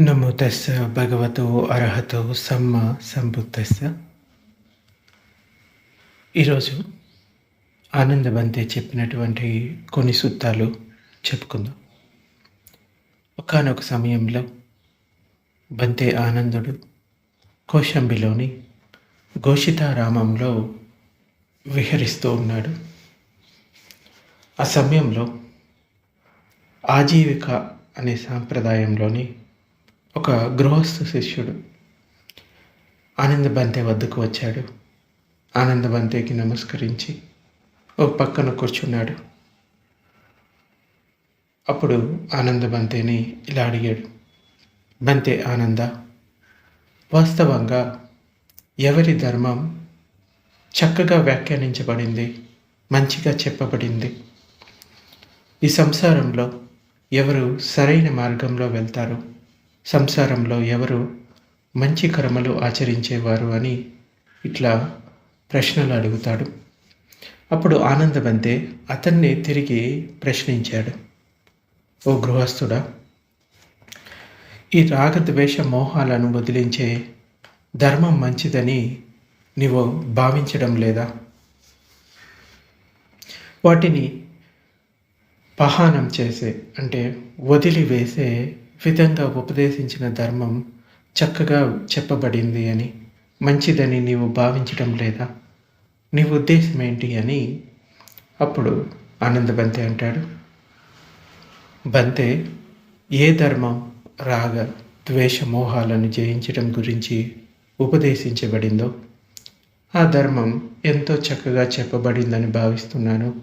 నమో తస్స భగవతో అర్హతో సమ్మ సంబుద్ధస్స ఈరోజు ఆనందబంతే చెప్పినటువంటి కొన్ని సూత్రాలు చెప్పుకుందాం. ఒకనొక సమయంలో బంతే ఆనందుడు కోశంబిలోని ఘోషితారామంలో విహరిస్తూ ఉన్నాడు. ఆ సమయంలో ఆజీవిక అనే సాంప్రదాయంలోని ఒక గృహస్థ శిష్యుడు. ఆనందబంతే వద్దకు వచ్చాడు. ఆనందబంతేకి నమస్కరించి ఒక పక్కన కూర్చున్నాడు. అప్పుడు ఆనందబంతేని ఇలా అడిగాడు. బంతే ఆనంద వాస్తవంగా ఎవరి ధర్మం చక్కగా వ్యాఖ్యానించబడింది మంచిగా చెప్పబడింది? ఈ సంసారంలో ఎవరు సరైన మార్గంలో వెళ్తారు? సంసారంలో ఎవరు మంచి కర్మలు ఆచరించేవారు అని ఇట్లా ప్రశ్నలు అడుగుతాడు. అప్పుడు ఆనందమంతే అతన్ని తిరిగి ప్రశ్నించాడు. ఓ గృహస్థుడా ఈ రాగద్వేష మోహాలను వదిలించే ధర్మం మంచిదని నీవు భావించడం లేదా? వాటిని పహానం చేసే అంటే వదిలివేసే విధంగా ఉపదేశించిన ధర్మం చక్కగా చెప్పబడింది అని. మంచిదని నీవు భావించడం లేదా? నీ ఉద్దేశం ఏంటి అని అప్పుడు ఆనంద బంతే అంటాడు. బంతే ఏ ధర్మం రాగ ద్వేష మోహాలను జయించడం గురించి ఉపదేశించబడిందో ఆ ధర్మం ఎంతో చక్కగా చెప్పబడిందని భావిస్తున్నాను.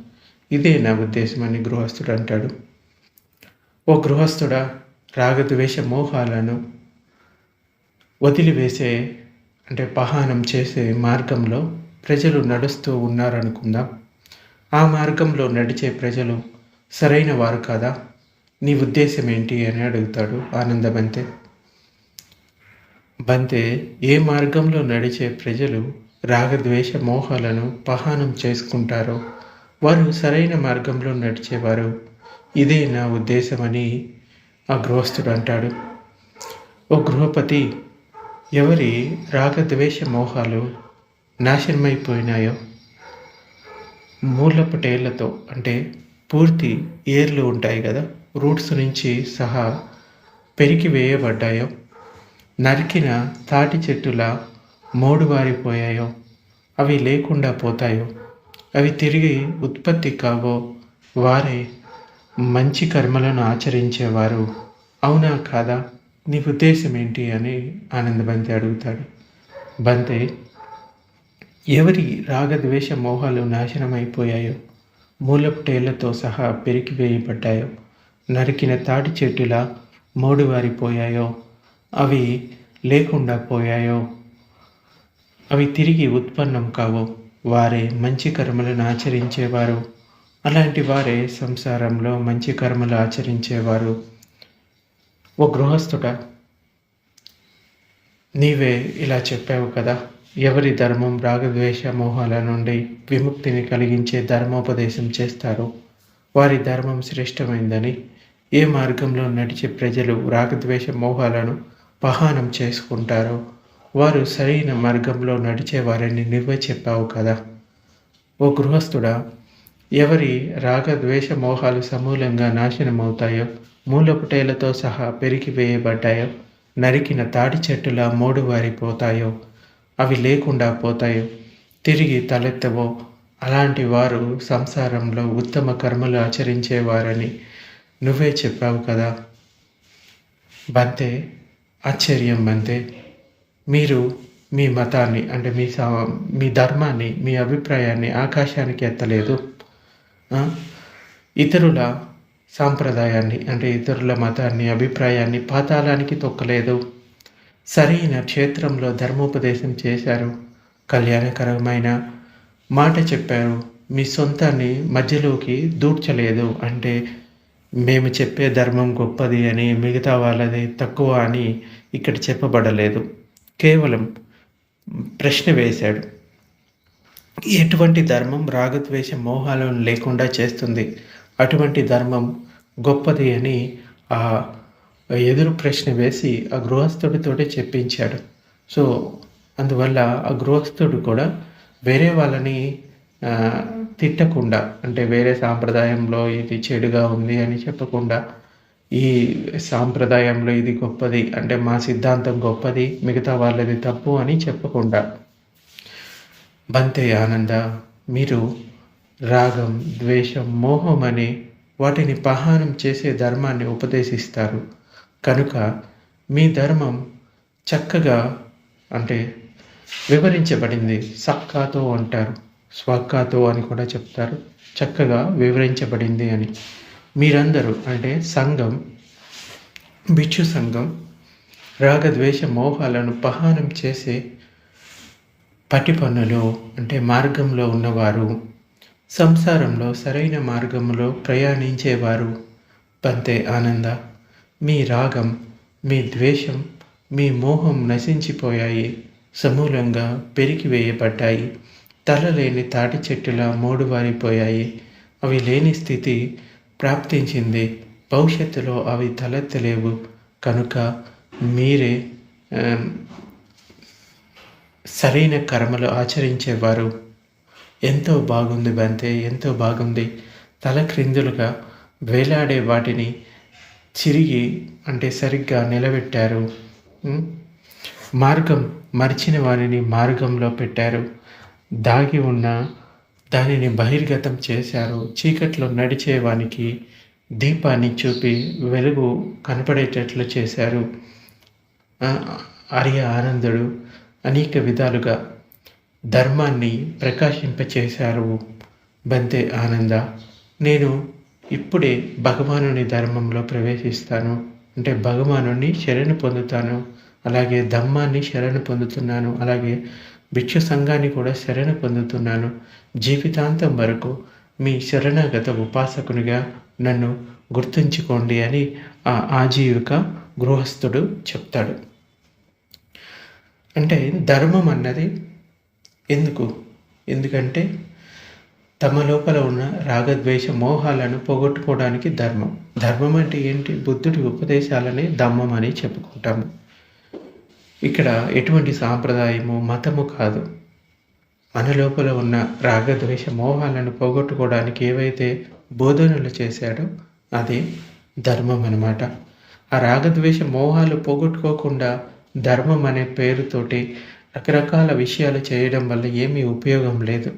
ఇదే నా ఉద్దేశం అని గృహస్థుడు అంటాడు. ఓ గృహస్థుడా రాగద్వేష మోహాలను వదిలివేసే అంటే పహానం చేసే మార్గంలో ప్రజలు నడుస్తూ ఉన్నారనుకుందాం. ఆ మార్గంలో నడిచే ప్రజలు సరైన వారు కాదా? నీ ఉద్దేశం ఏంటి అని అడుగుతాడు ఆనందబంతే బంతే ఏ మార్గంలో నడిచే ప్రజలు రాగద్వేష మోహాలను పహానం చేసుకుంటారో వారు సరైన మార్గంలో నడిచేవారు. ఇదే నా ఉద్దేశమని ఆ గృహస్థుడు అంటాడు ఓ గృహపతి ఎవరి రాగద్వేష మోహాలు నాశనమైపోయినాయో? మూలపటేళ్ళతో అంటే పూర్తి ఏర్లు ఉంటాయి కదా రూట్స్ నుంచి సహా పెరికి వేయబడ్డాయో? నరికిన తాటి చెట్టులా మోడువారిపోయాయో అవి లేకుండా పోతాయో? అవి తిరిగి ఉత్పత్తి కావో వారే మంచి కర్మలను ఆచరించేవారు అవునా కాదా? నీ ఉద్దేశం ఏంటి అని ఆనంద బంతి అడుగుతాడు. బంతే ఎవరి రాగద్వేష మోహాలు నాశనమైపోయాయో మూలపుటేళ్ళతో సహా పెరికివేయబడ్డాయో నరికిన తాటి చెట్టులా మోడువారిపోయాయో అవి లేకుండా పోయాయో అవి తిరిగి ఉత్పన్నం కావో వారే మంచి కర్మలను ఆచరించేవారు. అలాంటి వారే సంసారంలో మంచి కర్మలు ఆచరించేవారు. ఓ గృహస్థుడ నీవే ఇలా చెప్పావు కదా ఎవరి ధర్మం రాగద్వేష మోహాల నుండి విముక్తిని కలిగించే ధర్మోపదేశం చేస్తారో? వారి ధర్మం శ్రేష్టమైందని ఏ మార్గంలో నడిచే ప్రజలు రాగద్వేష మోహాలను పహానం చేసుకుంటారో వారు సరైన మార్గంలో నడిచేవారని నువ్వే చెప్పావు కదా. ఓ గృహస్థుడా ఎవరి రాగ ద్వేష మోహాలు సమూలంగా నాశనమవుతాయో మూలపుటేలతో సహా పెరిగివేయబడ్డాయో నరికిన తాడి చెట్టులా మోడువారిపోతాయో అవి లేకుండా పోతాయో తిరిగి తలెత్తవో అలాంటి వారు సంసారంలో ఉత్తమ కర్మలు ఆచరించేవారని నువ్వే చెప్పావు కదా. బంతే ఆశ్చర్యం బంతే. మీరు మీ మతాన్ని అంటే మీ మీ ధర్మాన్ని మీ అభిప్రాయాన్ని ఆకాశానికి ఎత్తలేదు. ఇతరుల సాంప్రదాయాన్ని అంటే ఇతరుల మతాన్ని అభిప్రాయాన్ని పాతాళానికి తొక్కలేదు. సరైన క్షేత్రంలో ధర్మోపదేశం చేశారు. కళ్యాణకరమైన మాట చెప్పారు. మీ సొంతాన్ని మధ్యలోకి దూడ్చలేదు. అంటే మేము చెప్పే ధర్మం గొప్పది అని మిగతా వాళ్ళది తక్కువ అని ఇక్కడ చెప్పబడలేదు. కేవలం ప్రశ్న వేశాడు. ఎటువంటి ధర్మం రాగద్వేష మోహాలను లేకుండా చేస్తుంది? అటువంటి ధర్మం గొప్పది అని ఆ ఎదురు ప్రశ్న వేసి ఆ గృహస్థుడితోటే చెప్పించాడు. సో అందువల్ల ఆ గృహస్థుడు కూడా వేరే వాళ్ళని తిట్టకుండా అంటే వేరే సాంప్రదాయంలో ఇది చెడుగా ఉంది అని చెప్పకుండా ఈ సాంప్రదాయంలో ఇది గొప్పది అంటే మా సిద్ధాంతం గొప్పది మిగతా వాళ్ళది తప్పు అని చెప్పకుండా బంతే ఆనంద మీరు రాగం ద్వేషం మోహం అనే వాటిని పహానం చేసే ధర్మాన్ని ఉపదేశిస్తారు. కనుక మీ ధర్మం చక్కగా అంటే వివరించబడింది. సక్కాతో అంటారు. స్వక్కాతో అని కూడా చెప్తారు. చక్కగా వివరించబడింది అని. మీరందరూ అంటే సంఘం భిక్షు సంఘం రాగద్వేష మోహాలను పహానం చేసే పటి అంటే మార్గంలో ఉన్నవారు సంసారంలో సరైన మార్గంలో ప్రయాణించేవారు. పంతే ఆనంద మీ రాగం మీ ద్వేషం మీ మోహం నశించిపోయాయి. సమూలంగా పెరిగివేయబడ్డాయి తలలేని తాటి చెట్టులా మూడువారిపోయాయి. అవి లేని స్థితి ప్రాప్తించింది. భవిష్యత్తులో అవి తలెత్తలేవు. కనుక మీరే సరైన కర్మలు ఆచరించేవారు. ఎంతో బాగుంది బంతే ఎంతో బాగుంది. తల క్రిందులుగా వేలాడే వాటిని చిరిగి అంటే సరిగ్గా నిలబెట్టారు. మార్గం మరిచిన వారిని మార్గంలో పెట్టారు. దాగి ఉన్న దానిని బహిర్గతం చేశారు. చీకట్లో నడిచేవానికి దీపాన్ని చూపి వెలుగు కనపడేటట్లు చేశారు. అరియ ఆర్య ఆనందుడు అనేక విధాలుగా ధర్మాన్ని ప్రకాశింపచేశారు బంతే ఆనంద. నేను ఇప్పుడే భగవానుని ధర్మంలో ప్రవేశిస్తాను. అంటే భగవానుని శరణు పొందుతాను. అలాగే ధమ్మాన్ని శరణు పొందుతున్నాను. అలాగే భిక్షు సంఘాన్ని కూడా శరణ పొందుతున్నాను. జీవితాంతం వరకు మీ శరణాగత ఉపాసకునిగా నన్ను గుర్తుంచుకోండి అని ఆ ఆజీవిక గృహస్థుడు చెప్తాడు. అంటే ధర్మం అన్నది ఎందుకు? ఎందుకంటే తమ లోపల ఉన్న రాగద్వేష మోహాలను పోగొట్టుకోవడానికి ధర్మం. ధర్మం అంటే ఏంటి? బుద్ధుడి ఉపదేశాలని ధమ్మం అని చెప్పుకుంటాము. ఇక్కడ ఎటువంటి సాంప్రదాయము మతము కాదు. మన లోపల ఉన్న రాగద్వేష మోహాలను పోగొట్టుకోవడానికి ఏవైతే బోధనలు చేశాడో అదే ధర్మం అనమాట ఆ రాగద్వేష మోహాలు పోగొట్టుకోకుండా ధర్మం అనే పేరుతోటి రకరకాల విషయాలు చేయడం వల్ల ఏమీ ఉపయోగం లేదు.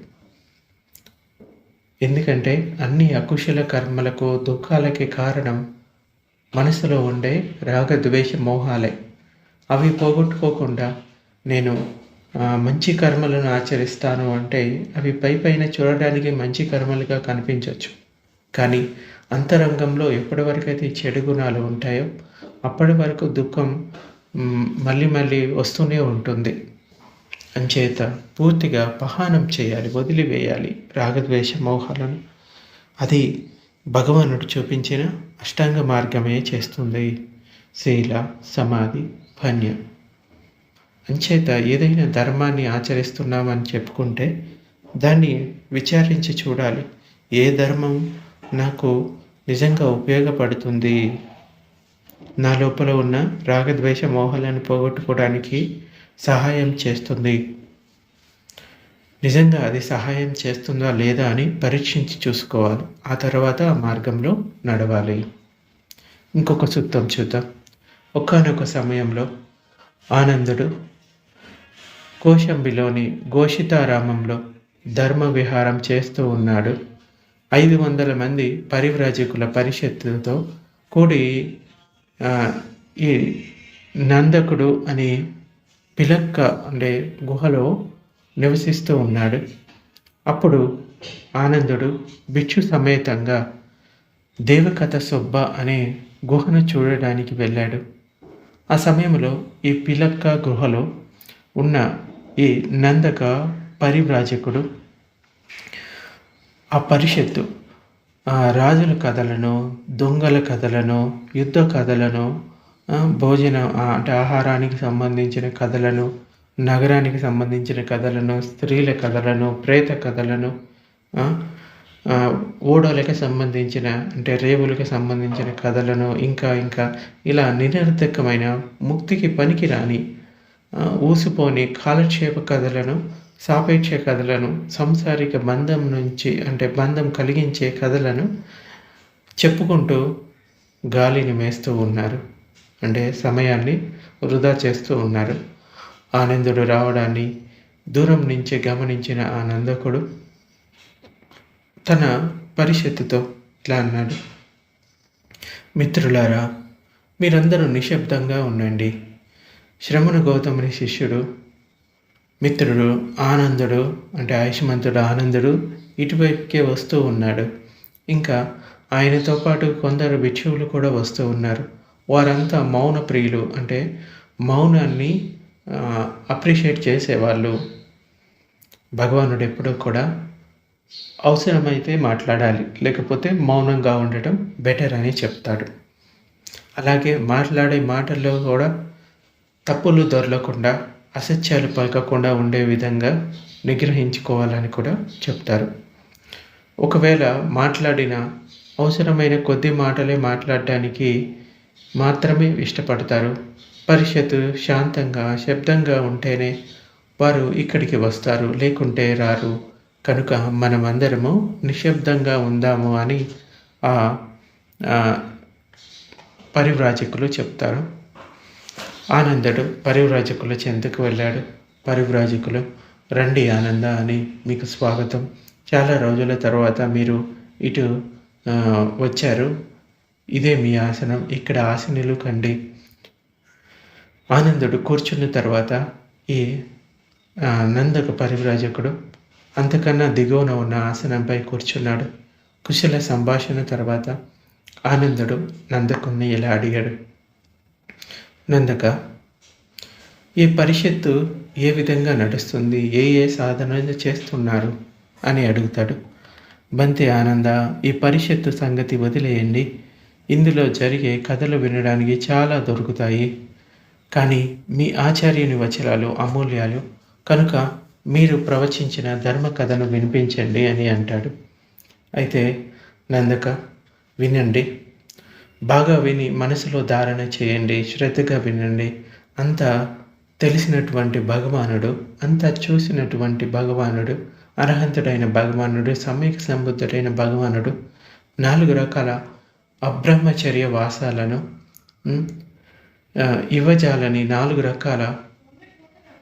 ఎందుకంటే అన్ని అకుశల కర్మలకు దుఃఖాలకి కారణం మనసులో ఉండే రాగద్వేష మోహాలే. అవి పోగొట్టుకోకుండా నేను మంచి కర్మలను ఆచరిస్తాను అంటే అవి పై పైన చూడడానికి మంచి కర్మలుగా కనిపించవచ్చు కానీ అంతరంగంలో ఎప్పటి చెడు గుణాలు ఉంటాయో అప్పటి వరకు దుఃఖం మళ్ళీ మళ్ళీ వస్తూనే ఉంటుంది. అంచేత పూర్తిగా పహానం చేయాలి వదిలివేయాలి రాగద్వేష మోహాలను. అది భగవానుడు చూపించిన అష్టాంగ మార్గమే చేస్తుంది. శీల సమాధి భన్య అంచేత ఏదైనా ధర్మాన్ని ఆచరిస్తున్నామని చెప్పుకుంటే దాన్ని విచారించి చూడాలి. ఏ ధర్మం నాకు నిజంగా ఉపయోగపడుతుంది? నా లోపల ఉన్న రాగద్వేష మోహాలను పోగొట్టుకోవడానికి సహాయం చేస్తుంది. నిజంగా అది సహాయం చేస్తుందా లేదా అని పరీక్షించి చూసుకోవాలి. ఆ తర్వాత ఆ మార్గంలో నడవాలి. ఇంకొక సూక్తం చూద్దాం. ఒకానొక సమయంలో ఆనందుడు కోశంబిలోని గోషితారామంలో ధర్మ విహారం చేస్తూ ఉన్నాడు. ఐదు వందల మంది పరివ్రాజకుల పరిషత్తుతో కూడి ఈ నందకుడు అనే పిలక్క అంటే గుహలో నివసిస్తూ ఉన్నాడు. అప్పుడు ఆనందుడు భిక్షు సమేతంగా దేవకథ సొబ్బ అనే గుహను చూడడానికి వెళ్ళాడు. ఆ సమయంలో ఈ పిలక్క గుహలో ఉన్న ఈ నందక పరివ్రాజకుడు ఆ పరిషత్తు రాజుల కథలను దొంగల కథలను యుద్ధ కథలను భోజనం భోజన అంటే ఆహారానికి సంబంధించిన కథలను నగరానికి సంబంధించిన కథలను స్త్రీల కథలను ప్రేత కథలను ఓడోలకి సంబంధించిన అంటే రేవులకు సంబంధించిన కథలను ఇంకా ఇంకా ఇలా నిరర్థకమైన ముక్తికి పనికిరాని ఊసిపోని కాలక్షేప కథలను సాపేక్ష కథలను సంసారిక బంధం నుంచి అంటే బంధం కలిగించే కథలను చెప్పుకుంటూ గాలిని మేస్తూ ఉన్నారు. అంటే సమయాన్ని వృధా చేస్తూ ఉన్నారు. ఆనందుడు రావడాన్ని దూరం నుంచి గమనించిన ఆ నందకుడు తన పరిషత్తుతో ఇట్లా అన్నాడు. మిత్రులారా మీరందరూ నిశ్శబ్దంగా ఉండండి. శ్రమణ గౌతముని శిష్యుడు మిత్రుడు ఆనందుడు అంటే ఆయుష్మంతుడు ఆనందుడు ఇటువైపుకే వస్తూ ఉన్నాడు. ఇంకా ఆయనతో పాటు కొందరు భిక్షువులు కూడా వస్తూ ఉన్నారు. వారంతా మౌన ప్రియులు అంటే మౌనాన్ని అప్రిషియేట్ చేసేవాళ్ళు. భగవానుడు ఎప్పుడూ కూడా అవసరమైతే మాట్లాడాలి లేకపోతే మౌనంగా ఉండటం బెటర్ అని చెప్తాడు. అలాగే మాట్లాడే మాటల్లో కూడా తప్పులు దొరలకుండా అసత్యాలు పలకకుండా ఉండే విధంగా నిగ్రహించుకోవాలని కూడా చెప్తారు. ఒకవేళ మాట్లాడిన అవసరమైన కొద్ది మాటలే మాట్లాడడానికి మాత్రమే ఇష్టపడతారు. పరిషత్తు శాంతంగా శబ్దంగా ఉంటేనే వారు ఇక్కడికి వస్తారు లేకుంటే రారు. కనుక మనమందరము నిశ్శబ్దంగా ఉందాము అని ఆ ఆ, పరివ్రాజకులు చెప్తారు. ఆనందుడు పరివ్రాజకుల చెంతకు వెళ్ళాడు. పరివ్రాజకులు రండి ఆనంద అని మీకు స్వాగతం. చాలా రోజుల తర్వాత మీరు ఇటు వచ్చారు. ఇదే మీ ఆసనం. ఇక్కడ ఆసనులు కండి. ఆనందుడు కూర్చున్న తర్వాత ఈ నందక పరివ్రాజకుడు అంతకన్నా దిగువన ఉన్న ఆసనంపై కూర్చున్నాడు. కుశల సంభాషణ తర్వాత ఆనందుడు నందకుణ్ణి ఇలా అడిగాడు. నందక ఈ పరిషత్తు ఏ విధంగా నడుస్తుంది? ఏ ఏ సాధనలు చేస్తున్నారు? అని అడుగుతాడు. బంతి ఆనంద ఈ పరిషత్తు సంగతి వదిలేయండి. ఇందులో జరిగే కథలు వినడానికి చాలా దొరుకుతాయి. కానీ మీ ఆచార్యుని వచనాలు అమూల్యాలు. కనుక మీరు ప్రవచించిన ధర్మ కథను వినిపించండి అని అంటాడు. అయితే నందక వినండి. బాగా విని మనసులో ధారణ చేయండి శ్రద్ధగా వినండి. అంత తెలిసినటువంటి భగవానుడు అంతా చూసినటువంటి భగవానుడు అర్హంతుడైన భగవానుడు సమ్యక్ సంబుద్ధుడైన భగవానుడు నాలుగు రకాల అబ్రహ్మచర్య వాసాలను యువజాలని నాలుగు రకాల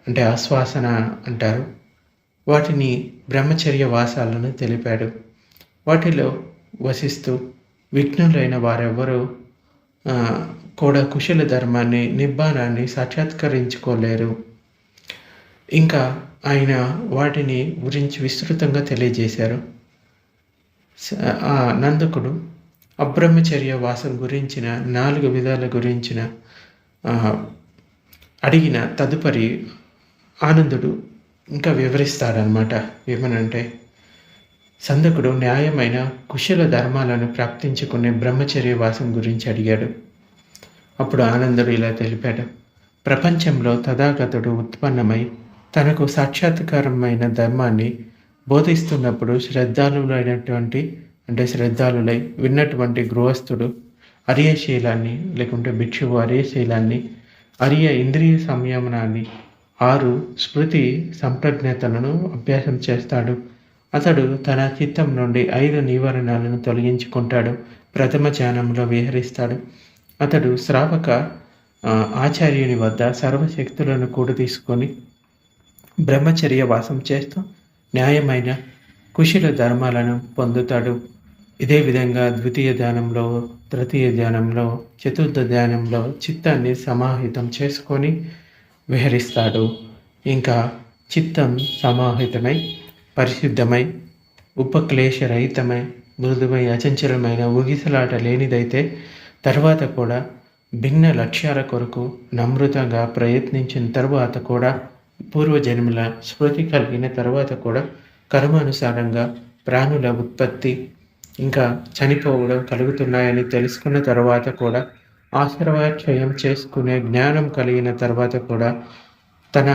అంటే ఆశ్వాసన అంటారు. వాటిని బ్రహ్మచర్య వాసాలను తెలిపాడు. వాటిలో వసిస్తూ విఘ్నులైన వారెవ్వరూ కూడా కుశల ధర్మాన్ని నిబ్బానాన్ని సాక్షాత్కరించుకోలేరు. ఇంకా ఆయన వాటిని గురించి విస్తృతంగా తెలియజేశారు. ఆ నందకుడు అబ్రహ్మచర్య వాసం గురించిన నాలుగు విధాల గురించిన అడిగిన తదుపరి ఆనందుడు ఇంకా వివరిస్తాడనమాట ఏమనంటే సందకుడు న్యాయమైన కుశల ధర్మాలను ప్రాప్తించుకునే బ్రహ్మచర్య వాసం గురించి అడిగాడు. అప్పుడు ఆనందుడు ఇలా తెలిపాడు. ప్రపంచంలో తథాగతుడు ఉత్పన్నమై తనకు సాక్షాత్కారమైన ధర్మాన్ని బోధిస్తున్నప్పుడు శ్రద్ధాలులైనటువంటి అంటే శ్రద్ధాలులై విన్నటువంటి గృహస్థుడు అరియశీలాన్ని లేకుంటే భిక్షువు అరియశీలాన్ని అరియ ఇంద్రియ సంయమనాన్ని ఆరు స్మృతి సంప్రజ్ఞతలను అభ్యాసం చేస్తాడు. అతడు తన చిత్తం నుండి ఐదు నివారణలను తొలగించుకుంటాడు ప్రథమ ధ్యానంలో విహరిస్తాడు. అతడు శ్రావక ఆచార్యుని వద్ద సర్వశక్తులను కూడా తీసుకొని బ్రహ్మచర్య వాసం చేస్తూ న్యాయమైన కుశల ధర్మాలను పొందుతాడు. ఇదే విధంగా ద్వితీయ ధ్యానంలో తృతీయ ధ్యానంలో చతుర్థ ధ్యానంలో చిత్తాన్ని సమాహితం చేసుకొని విహరిస్తాడు. ఇంకా చిత్తం సమాహితమై పరిశుద్ధమై ఉపక్లేశరహితమై మృదువై అచంచలమైన ఊగిసలాట లేనిదైతే తర్వాత కూడా భిన్న లక్ష్యాల కొరకు నమ్రతగా ప్రయత్నించిన తర్వాత కూడా పూర్వజన్మల స్మృతి కలిగిన తర్వాత కూడా కర్మానుసారంగా ప్రాణుల ఉత్పత్తి ఇంకా చనిపోవడం కలుగుతున్నాయని తెలుసుకున్న తర్వాత కూడా ఆశ్రవాక్షయం చేసుకునే జ్ఞానం కలిగిన తర్వాత కూడా తన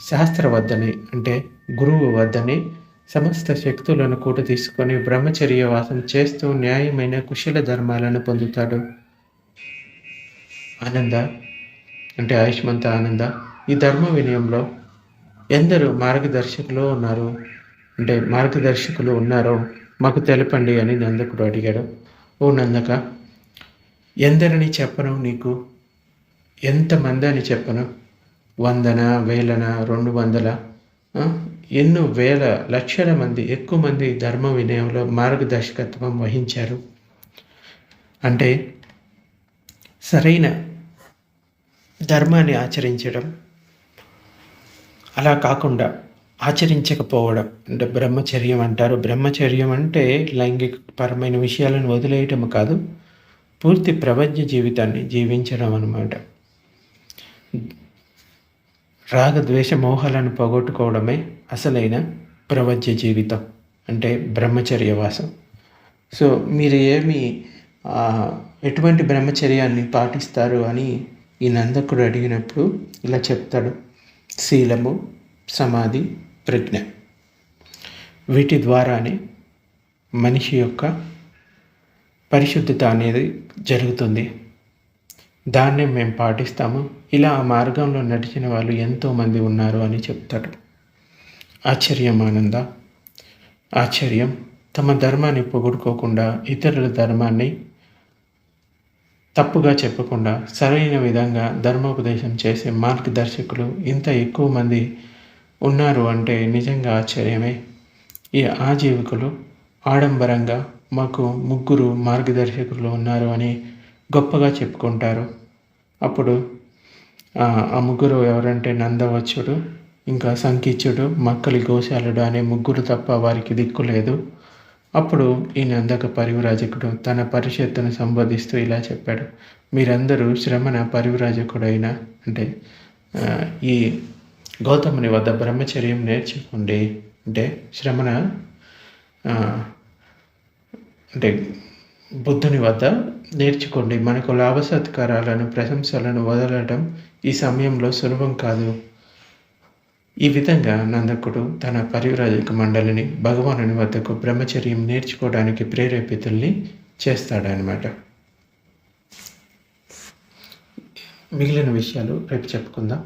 శాస్త్ర వద్దని అంటే గురువు వద్దని సమస్త శక్తులను కూడా తీసుకొని బ్రహ్మచర్య వాసం చేస్తూ న్యాయమైన కుశల ధర్మాలను పొందుతాడు. ఆనంద అంటే ఆయుష్మంత ఆనంద ఈ ధర్మ వినయంలో ఎందరు మార్గదర్శకులు ఉన్నారు. అంటే మార్గదర్శకులు ఉన్నారో మాకు తెలపండి అని నందకుడు అడిగాడు. ఓ నందక ఎందరని చెప్పను నీకు? ఎంతమంది అని చెప్పను? వందన వేలన రెండు వందల? ఎన్నో వేల లక్షల మంది ఎక్కువ మంది ధర్మ వినయంలో మార్గదర్శకత్వం వహించారు. అంటే సరైన ధర్మాన్ని ఆచరించడం అలా కాకుండా ఆచరించకపోవడం అంటే బ్రహ్మచర్యం అంటారు. బ్రహ్మచర్యం అంటే లైంగిక పరమైన విషయాలను వదిలేయటం కాదు పూర్తి ప్రపంచ జీవితాన్ని జీవించడం అన్నమాట. రాగద్వేష మోహాలను పోగొట్టుకోవడమే అసలైన ప్రపంచ జీవితం అంటే బ్రహ్మచర్యవాసం. సో మీరు ఏమి ఎటువంటి బ్రహ్మచర్యాన్ని పాటిస్తారు అని ఈ నందకుడు అడిగినప్పుడు ఇలా చెప్తాడు. శీలము సమాధి ప్రజ్ఞ. వీటి ద్వారానే మనిషి యొక్క పరిశుద్ధత అనేది జరుగుతుంది. దాన్నే మేము పాటిస్తాము. ఇలా ఆ మార్గంలో నడిచిన వాళ్ళు ఎంతోమంది ఉన్నారు అని చెప్తాడు. ఆశ్చర్యం ఆనంద ఆశ్చర్యం తమ ధర్మాన్ని పొగుడుకోకుండా ఇతరుల ధర్మాన్ని తప్పుగా చెప్పకుండా సరైన విధంగా ధర్మోపదేశం చేసే మార్గదర్శకులు ఇంత ఎక్కువ మంది ఉన్నారు అంటే నిజంగా ఆశ్చర్యమే. ఈ ఆజీవికులు ఆడంబరంగా మాకు ముగ్గురు మార్గదర్శకులు ఉన్నారు అని గొప్పగా చెప్పుకుంటారు. అప్పుడు ఆ ఆ ముగ్గురు ఎవరంటే నందవచ్చుడు ఇంకా సంకిచ్చుడు మక్కలి గోశాలుడు అనే ముగ్గురు తప్ప వారికి దిక్కు లేదు. అప్పుడు ఈ నందక పరివరాజకుడు తన పరిషత్తును సంబోధిస్తూ ఇలా చెప్పాడు. మీరందరూ శ్రమణ పరివరాజకుడైన అంటే ఈ గౌతముని వద్ద బ్రహ్మచర్యం నేర్చుకోండి. అంటే శ్రమణ అంటే బుద్ధుని వద్ద నేర్చుకోండి. మనకు లాభసత్కారాలను ప్రశంసలను వదలడం ఈ సమయంలో సులభం కాదు. ఈ విధంగా నందకుడు తన పరివరాజక మండలిని భగవానుని వద్దకు బ్రహ్మచర్యం నేర్చుకోవడానికి ప్రేరేపితుల్ని చేస్తాడనమాట మిగిలిన విషయాలు రేపు చెప్పుకుందాం.